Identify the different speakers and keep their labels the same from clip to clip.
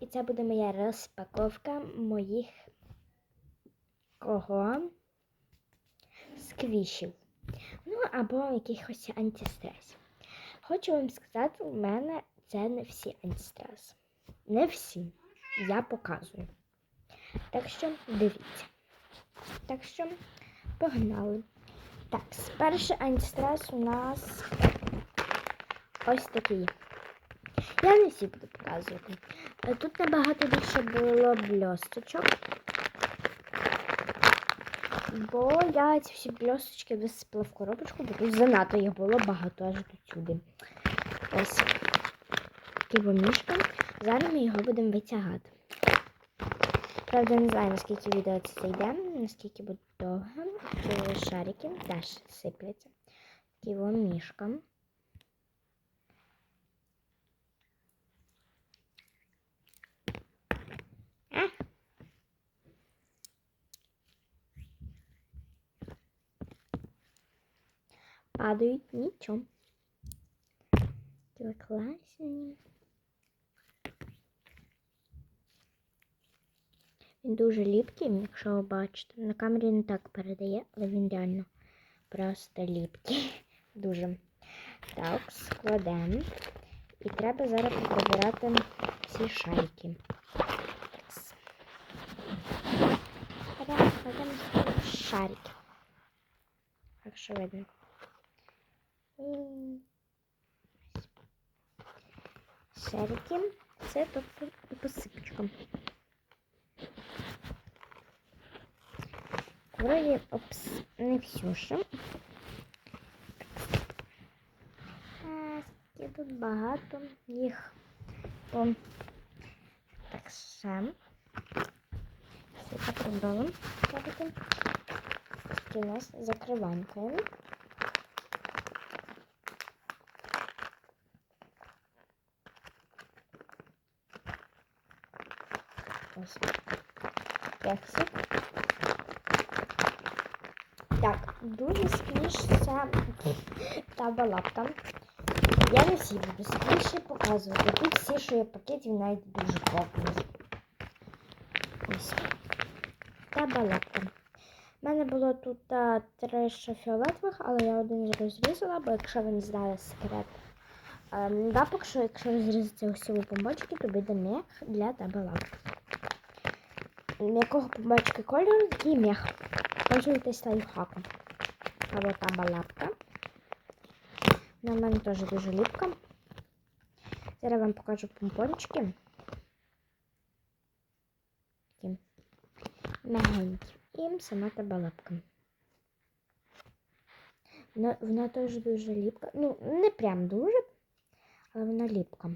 Speaker 1: І це буде моя розпаковка моїх кого сквішів. Ну, або якихось антистресів. Хочу вам сказати, у мене це не всі антистреси. Не всі. Я показую. Так що дивіться. Так що погнали. Так, перший антистрес у нас ось такий. Я не всі буду показувати. Е, Тут набагато більше було бльосточок. Бо я ці всі бльосточки висипала в коробочку, бо тут занадто їх було багато аж до сюди. Ось ківомішка. Зараз ми його будемо витягати. Правда, не знаю, наскільки відео це йде, наскільки буде довго. Шарики теж сипляться. Ківомішка. А. Падають нічого. Такі класні. Він дуже ліпкий, якщо ви бачите. На камері не так передає, але він реально просто ліпкий. Дуже. Так, складемо. І треба зараз прибирати всі шайки. Кладемо шарики. Так що видно. Шарики. Це тобто і посипочка. Вроді опс, не всю ще. Скільки тут багато їх. О, так, ще. Все так робимо. Такі у нас закриванькою. Ось. Кексик. Так, дуже сквіш це та балапка. Я не всі буду сквіші показувати. Тут всі, що є пакетів, навіть дуже крупні. Ось. Та балапка. У мене було тут а, три ще фіолетових, але я один розрізала, бо якщо ви не знали секрет. Ем, да, поки що, якщо розрізати ось цю помбочки, то буде мех для табалапки. Якого побачки кольору, такий мех. Пользуйтесь лайфхаком. Або таба лапка. На мене теж дуже ліпка. Зараз вам покажу помпончики. Такі мягенькі. І сама таба лапка. Вона, вона теж дуже ліпка. Ну, не прям дуже, але вона ліпка.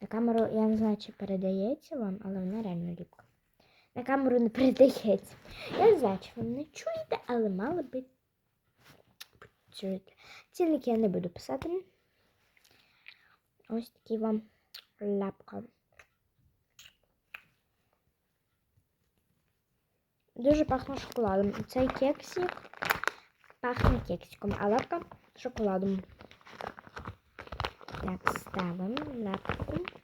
Speaker 1: На камеру я не знаю, чи передається вам, але вона реально ліпка. На камеру не передається. Я не знаю, чи ви мене чуєте, але мало би чуєте. Цінники я не буду писати. Ось такі вам лапка. Дуже пахне шоколадом. Цей кексик пахне кексиком, а лапка шоколадом. Так, ставимо лапку.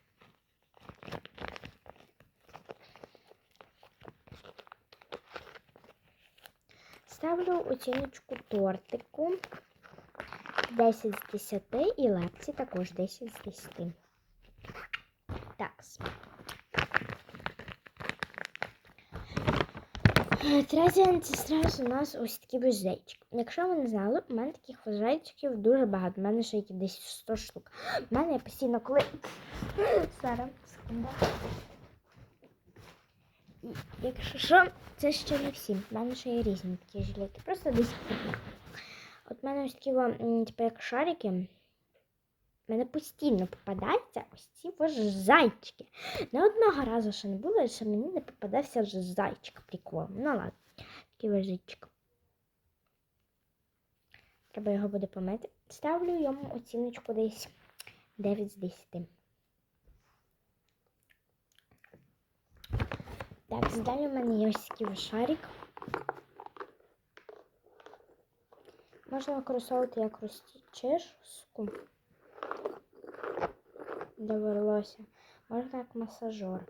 Speaker 1: Ставлю оціночку тортику 10 з 10 і лапці також 10 з 10. Так. Третій антистрес у нас ось такий вождейчик. Якщо ви не знали, у мене таких вождейчиків дуже багато. У мене ще десь 100 штук. У мене постійно коли. Зараз, секунду. Якщо що, це ще не всі. У мене ще є різні такі жилети. Просто десь. От в мене ось такі, типу, як шарики. В мене постійно попадаються ось ці ось зайчики. Не одного разу ще не було, що мені не попадався вже зайчик. Прикол. Ну ладно, такий ось. Треба його буде помити. Ставлю йому оціночку десь 9 з 10. Так, далі в мене є ось такий шарик. Можна використовувати як розчешку волосся. Можна як масажер.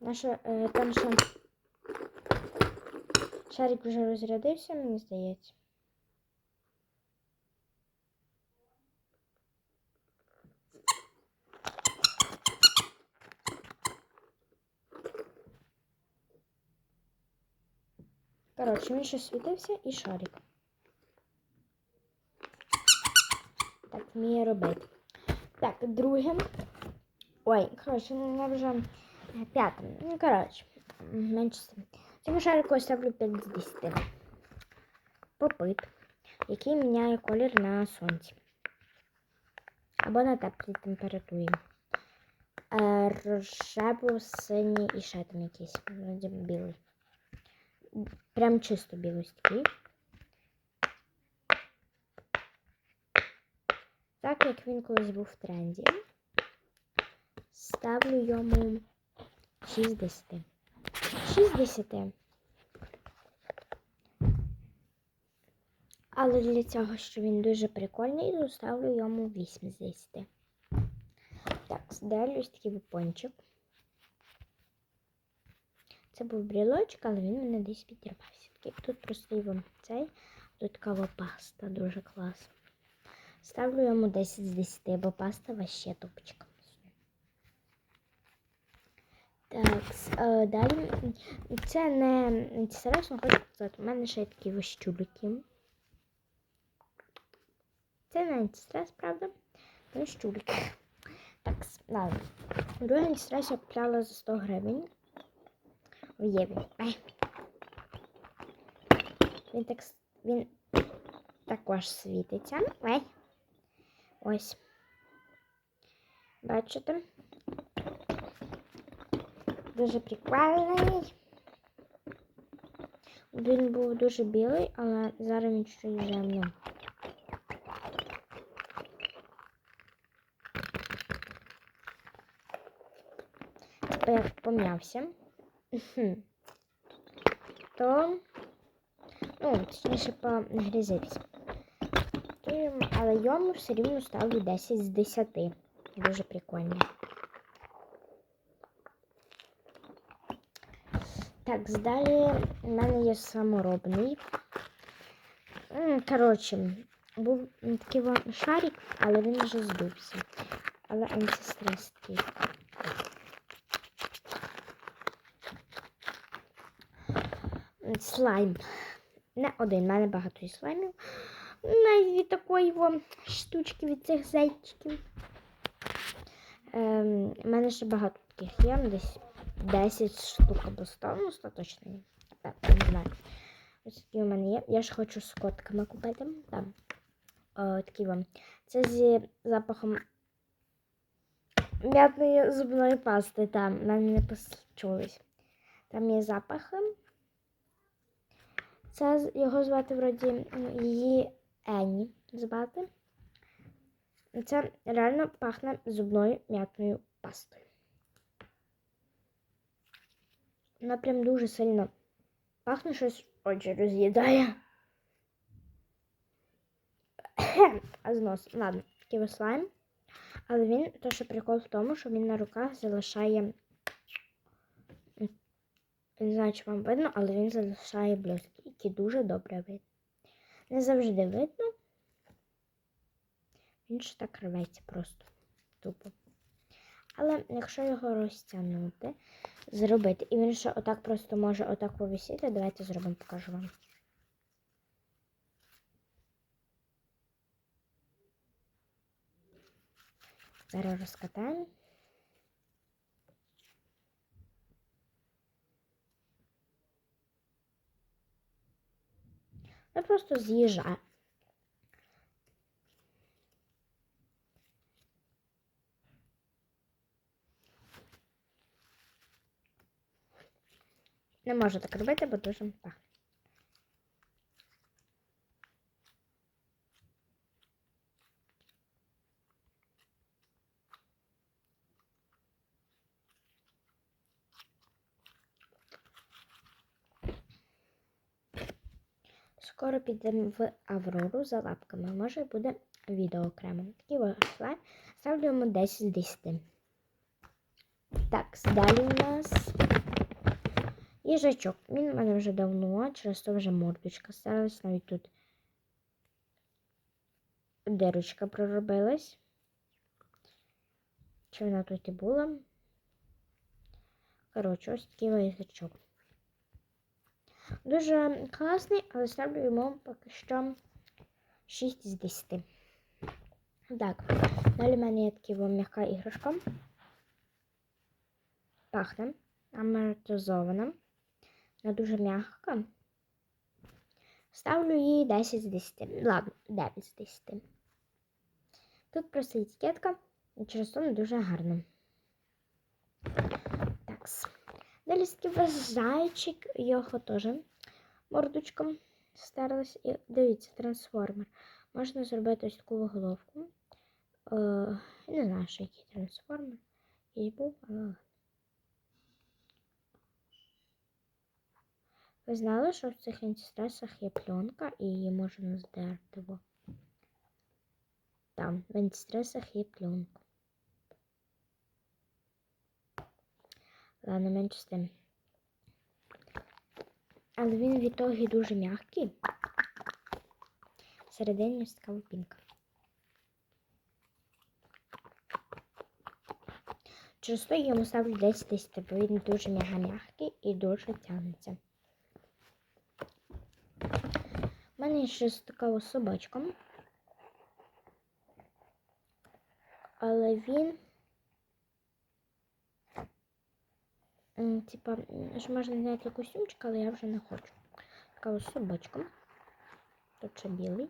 Speaker 1: Наша, е, там ще шарик вже розрядився, мені здається. Коротше, він ще світився і шарик. Так, вміє робити. Так, друге. Ой, коротше, ну вже е, п'яте. Ну, коротше, менше. Цьому шарику я ставлю 5 з 10. Попит, який міняє колір на сонці. Або на теплій температурі. Е, Рожево, синій і ще там якийсь. Білий. Прям чисто білий такий. Так як він колись був в тренді, ставлю йому 6 з 10. 6 з 10. Але для цього, що він дуже прикольний, то ставлю йому 8 з 10. Так, далі ось такий був пончик. Це був брілочок, але він мене десь підірвався. Тут просто його цей, тут кава паста, дуже класно. Ставлю йому 10 з 10, бо паста вообще топочка. Так, е, далі. Це не але хочу сказати, у мене ще є такі ось чулики. Це не антистрес, правда? Це щулик. Так, ладно. Другий антистрес я купляла за 100 гривень. В. Він так він також світиться. Ай. Ось. Бачите? Дуже прикольний. Він був дуже білий, але зараз він чуть темний. Тепер пом'явся. То, ну, точніше, погрізився. Але йому все рівно ставлю 10 з 10. Дуже прикольно. Так, далі в мене є саморобний. Коротше, був такий шарик, але він вже здувся. Але антистрес такий. Слайм. Не один, в мене багато слаймів. Навіть від такої штучки від цих зайчиків. Ем, у мене ще багато таких є, десь 10 штук або 100, ну 100 точно ні. Так, не знаю. Ось такі у мене є. Я ж хочу з котками купити. Там. О, такі вам. Це зі запахом м'ятної зубної пасти. Там, мене не почулись. Там є запахи. Це його звати вроді її Енні звати. Це реально пахне зубною м'ятною пастою. Вона прям дуже сильно пахне щось очі роз'їдає. А знос. Ладно, такий слайм. Але він, то що прикол в тому, що він на руках залишає. Не знаю, чи вам видно, але він залишає близькі, які дуже добре видно. Не завжди видно. Він ж так рветься просто тупо. Але якщо його розтягнути, зробити, і він ще отак просто може отак повисіти, давайте зробимо, покажу вам. Зараз розкатаємо. Ну просто з'їжджаю. Не можу так робити, бо дуже пахне. Скоро підемо в Аврору за лапками. Може буде відео окремо. Такий ось слайм. Ставлю 10 з 10. Так, далі у нас їжачок. Він у мене вже давно, через то вже мордочка старалась. Навіть тут дирочка проробилась. Чи вона тут і була? Коротше, ось такий їжачок. Дуже класний, але ставлю йому поки що 6 з 10. Так, далі в мене є така м'яка іграшка. Пахне амортизована. Вона дуже м'яка. Ставлю їй 10 з 10. Ладно, 9 з 10. Тут просто етикетка, і через то не дуже гарно. Такс. Далі такий зайчик, його теж мордочком старалась. І дивіться, трансформер. Можна зробити ось таку головку. Е, не знаю, що який трансформер. І був, але. Ви знали, що в цих антистресах є пленка і її можна здерти. Там, в антистресах є пленка. Ладно, менше з тим. Але він в ітогі дуже м'який. Всередині ось така лупінка. Через то я йому ставлю 10 10, бо він дуже м'яка-м'який і дуже тягнеться. У мене ще така ось собачка. Але він. Типа, ж можна зняти костюмчик, але я вже не хочу. Така ось собачка. Тут ще білий.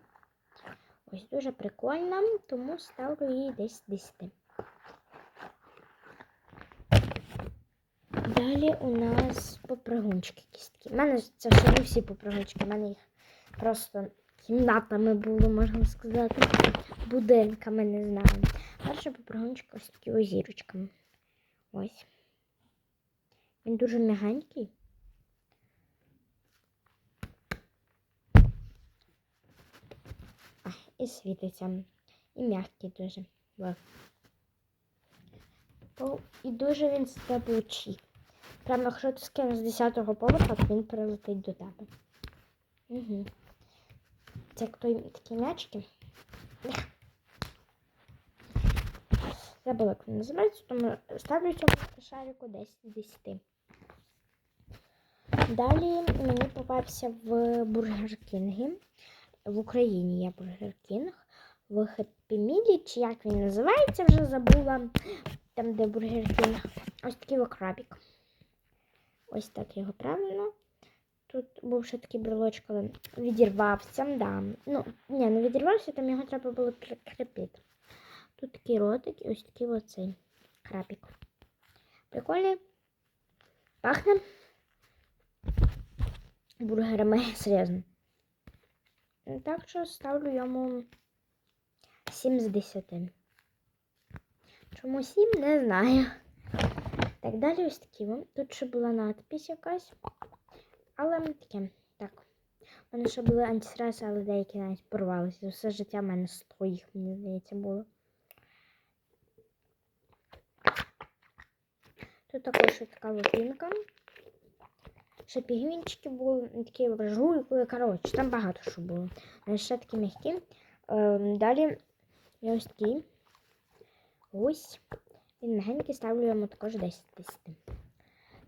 Speaker 1: Ось дуже прикольна, тому ставлю її десь 10. Далі у нас попригунчики якісь такі. У мене це ще не всі попригунчики, у мене їх просто кімнатами було, можна сказати. Будинками, не знаю. Перший попригунчик ось такі ось зірочками. Ось. Він дуже м'ягенький. І світиться. І м'який дуже. І дуже він стеблучий. Прямо якщо ти скинеш з 10-го поверха, то він прилетить до тебе. Угу. Це як той такі м'ячки. Забула, як вони називаються, тому ставлю цьому шарику 10 з 10. Далі мені попався в Бургер Кінгі. В Україні є Бургер Кінг. В Хеппі Мілі, чи як він називається, вже забула. Там, де Бургер Кінг. Ось такий крабік. Ось так його правильно. Тут був ще такий брелочок, але відірвався. Да. Ну, ні, не відірвався, там його треба було прикріпити. Тут такий ротик і ось такий оцей крабік. Прикольний. Пахне бургерами серйозно. Так що ставлю йому 7 з 10. Чому 7, не знаю. Так, далі ось такі. Тут ще була надпись якась. Але таке. Так. У мене ще були антистреси, але деякі навіть порвалися. Все життя в мене 100 їх, мені здається, було. Тут також така лупінка. Ще пігвінчики були, такі жуйки, коротше, там багато що було. Ще такі м'які. Ем, далі є ось такий. Ось. Він мягенький, ставлю йому також 10 10.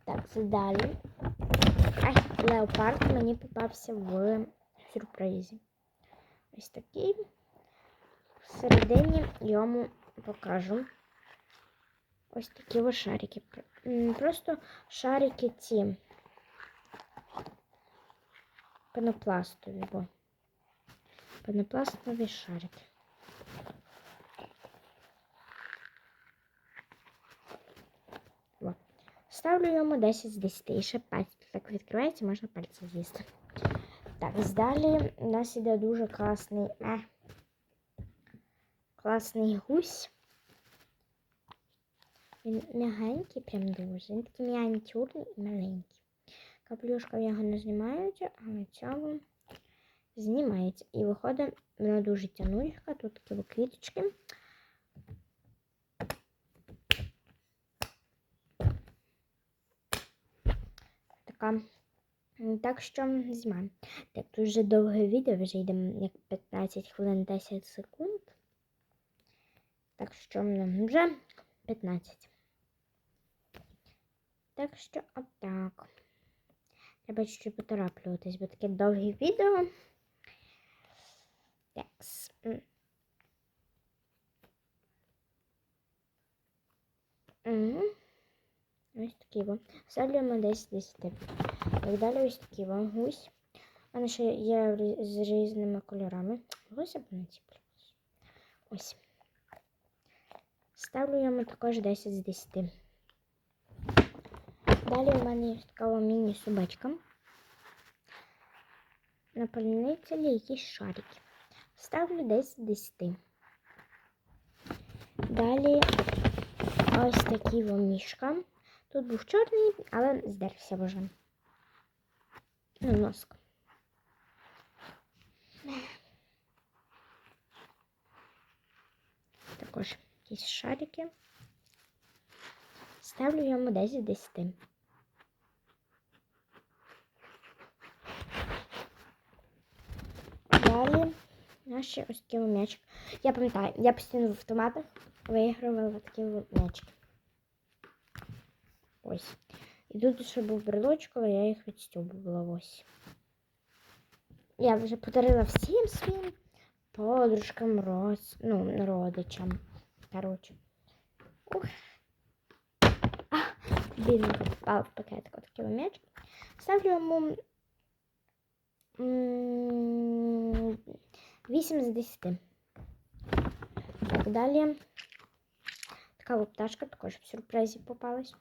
Speaker 1: Так, це далі. Ай, леопард мені попався в сюрпризі. Ось такий. Всередині йому покажу. Ось такі ось шарики. Просто шарики ці пенопластові, бо пенопластові шарики. Во. Ставлю йому 10 з 10. І ще пальці так відкривається, можна пальці з'їсти. Так, далі у нас іде дуже класний, е, класний гусь. Він м'ягенький, прям дуже. Він такий мініатюрний і маленький. Каплюшка в його не знімається, а на цьому знімається. І виходить, вона дуже тянучка, тут такі квіточки. Така. Так що знімаємо. Так, тут вже довге відео, вже йдемо як 15 хвилин 10 секунд. Так що м, вже 15. Так що отак. Треба чуть-чуть потороплюватись, бо таке довге відео. Такс. Мгм. Ось такі во. Ставлюємо десь 10. Так далі ось такі во. Гусь. Мене ще є з різними кольорами. Гусь або не. Ось. Ставлю йому також 10 з 10. Далі у мене є така міні-собачка. На поліницелі якісь шарики. Ставлю 10 з 10. Далі ось во мішка. Тут був чорний, але здерся вже. Ну, носк. Також якісь шарики. Ставлю йому 10 з 10. Далі наші ось такий м'ячик. Я пам'ятаю, я постійно в автоматах вигравала такі м'ячики. Ось. І тут ще був брелочок, але я їх відстюбувала ось. Я вже подарила всім своїм подружкам, роз... ну, родичам. Коротше. Ух. А, попав в пакетик отакий м'яч. Ставлю йому 8 з 10. Так, далі. Така пташка також в сюрпризі попалась.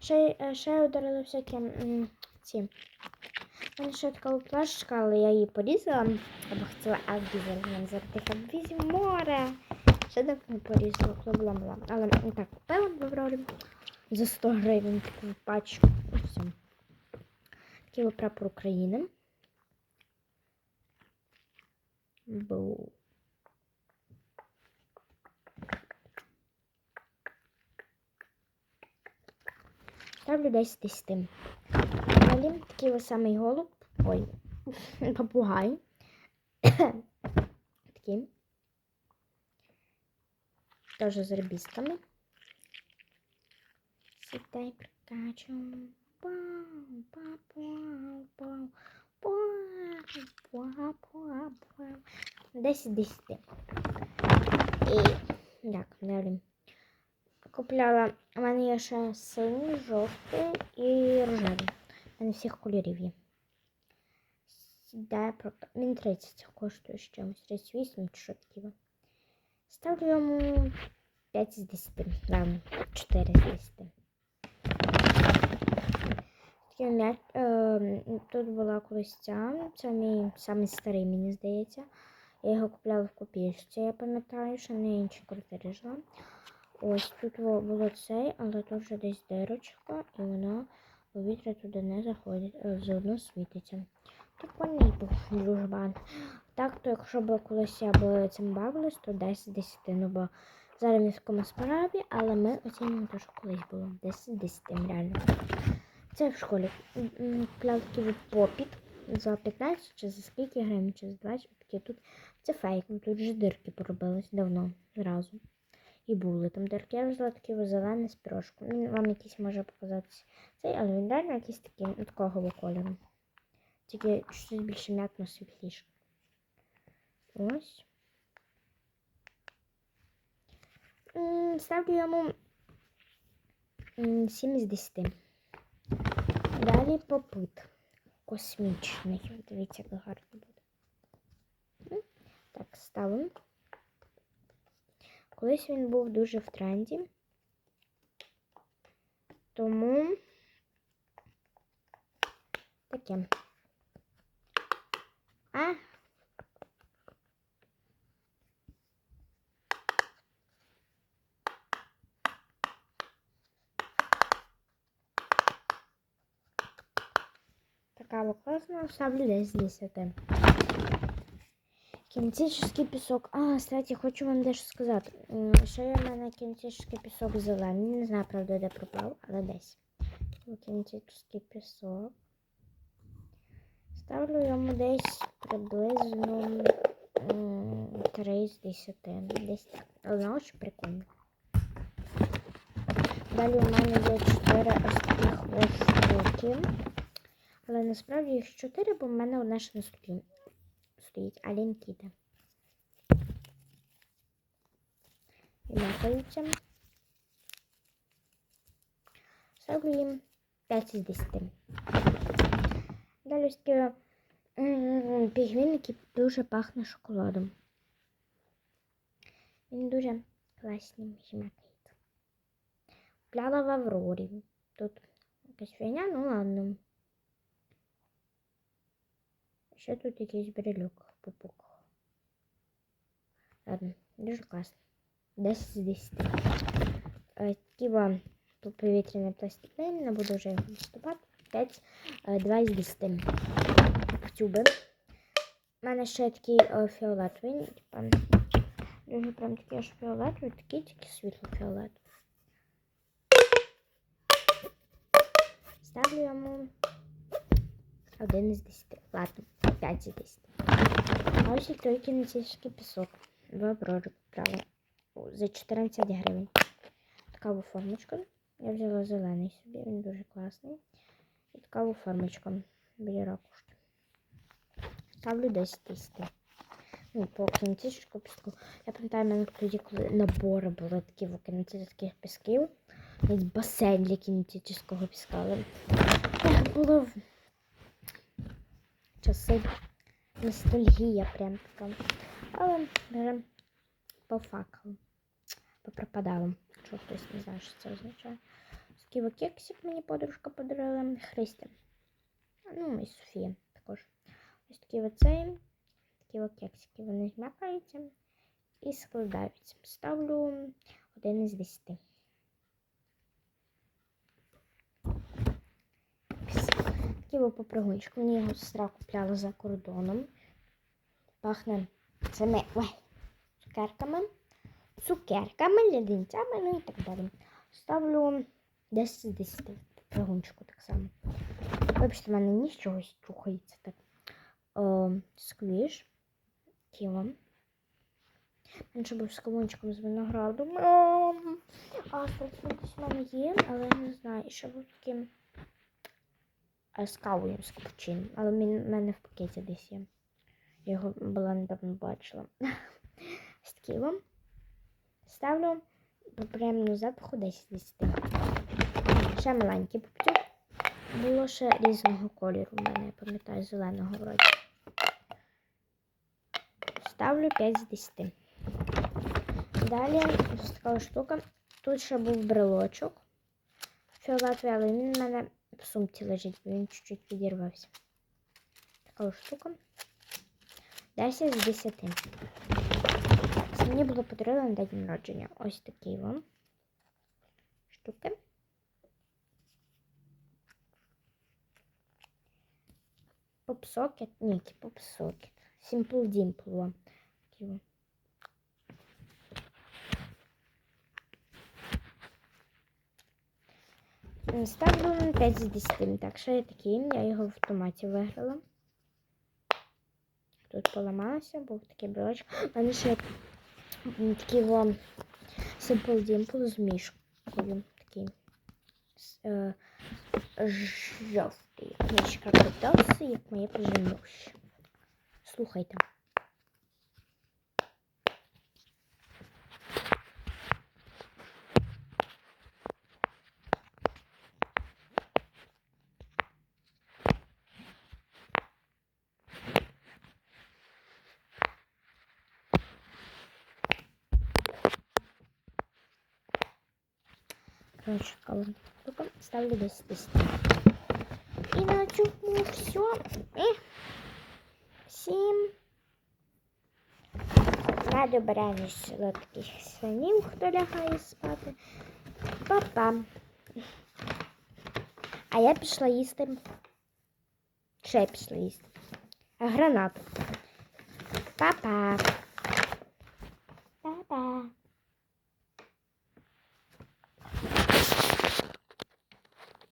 Speaker 1: Ще, е, ще ударила всякі ці. У мене ще така пташечка, але я її порізала. Або хотіла обрізати зараз обвізі море. Ще так не порізала, бла-бла-бла. Але так купила в Аврорі за 100 гривень таку пачку. Все. Такий прапор України. Бу. Ставлю 10 10. Далі такий ось самий голуб. Ой, попугай. Такий. Теж з ребісками. Сідай прикачу. Пау, пау, пау, пау, пау, пау, пау, пау. 10 10. І так, далі. Купляла, у мене є ще синій, жовтий і рожевий. У мене всіх кольорів є. Сідає про він 30 коштує з чимось, 38 чи що таке. Ставлю йому 5 з 10, ладно, 4 з 10. Такий м'яч, е, тут була колись ця, це мій самий старий, мені здається. Я його купляла в копійці, я пам'ятаю, що не інші квартири жила. Ось тут було цей, але тут вже десь дирочка, і воно повітря туди не заходить, е, заодно світиться. Був дружбан. Так, то якщо б колись я б цим бавилась, то 10 10, ну бо зараз в такому справі, але ми оцінюємо те, що колись було 10 10, реально. Це в школі. От попіт за 15 чи за скільки гривень, чи за 20, такі тут. Це фейк, тут вже дирки поробились давно, зразу. І були там дирки. Я взяла такий зелений з пірожком. Він вам якийсь може показатися цей, але він реально якийсь такий ну, такого кольору. Тільки щось більше м'ятно світліше. Ось. Ставлю йому м, 7 з 10. Далі попит. Космічний. Дивіться, як гарно буде. Так, ставимо. Колись він був дуже в тренді. Тому таке. А. кава класна, ставлю десь з 10. Кінетичний пісок. А, кстати, хочу вам дещо сказати. Ще є в мене кінетичний пісок зелений. Не знаю, правда, де пропав, але десь. Кінетичний пісок. Ставлю йому десь приблизно 3 з 10. Десь так. Але дуже прикольно. Далі у мене є 4 ось таких ось штуки. Але насправді їх 4, бо в мене одна ще на стоїть, а лінкіда. І. Ставлю їм 5 з 10. Далі такі пігвін, який дуже пахне шоколадом. Він дуже класний жмакає. Купляла в Аврорі. Тут якась фігня, ну ладно. Ще тут якийсь брелюк пупок. Ладно, дуже класно. 10 з 10. Е, Такі тут повітряний пластик не буду вже його виступати. 5, 2 з 10. Тюби. У мене ще такий фіолетовий, типа, дуже прям такий аж фіолетовий, такий тільки світло фіолетовий. Ставлю йому 1 з 10. Ладно, 5 з 10. А ось і той кінетичний пісок. В Аврорі купляла за 14 гривень. Така формочка. Я взяла зелений собі, він дуже класний. І така формочка біля ракушки. Ставлю 10 з 10. Ну, по кінетичному піску. Я пам'ятаю, в мене тоді, коли набори були такі в кінетичних пісків. Навіть басейн для кінетичного піска. Було часи ностальгія прям така. Але вже по факелу. Попропадало. Якщо хтось не знає, що це означає. Сківо кексик мені подружка подарила. Христя. Ну і Софія також. Ось такі оцей. Такі кексики. Вони змякаються і складаються. Ставлю один із десяти. Такі попригунчик. Мені його сестра купляла за кордоном. Пахне цими ой, цукерками, цукерками, леденцями, ну і так далі. Ставлю 10 з 10 попригунчику так само. Вибачте, в мене ніж чогось чухається так. О, сквіш. Тіло. Він ще був з кавунчиком з виноградом. А, спрацюватись в мене є, але я не знаю. І ще був таким з кавою, з капучином. Але в мене в пакеті десь є. Його була недавно бачила. Такий вам. Ставлю по приємному запаху 10 10. Ще маленький пупцюк. Було ще різного кольору в мене, я пам'ятаю, зеленого вроді. Ставлю 5 з 10. Далі ось така штука. Тут ще був брелочок. Фіолетовий, але він в мене в сумці лежить, бо він чуть-чуть відірвався. Така штука. 10 з 10. Це мені було подаровано на день народження. Ось такий вам. Штуки. Попсокет. Ні, попсокет. Simple Dimple. вам. Вам. Ставлю 5 з 10. Так, що я такий. Я його в автоматі виграла. Тут поламалося, був такий брелочок. У мене ще такий вам Simple Dimple з мішкою. Такий е, жовтий. Книжка питався, як моє поженюще. Слухайте. Короче, кого штука ставлю 10 10. І на цьому все. Всім на добраніч солодких снів, хто лягає спати. Па-па. А я пішла їсти Ще пішли їсти. А гранату. Па-па.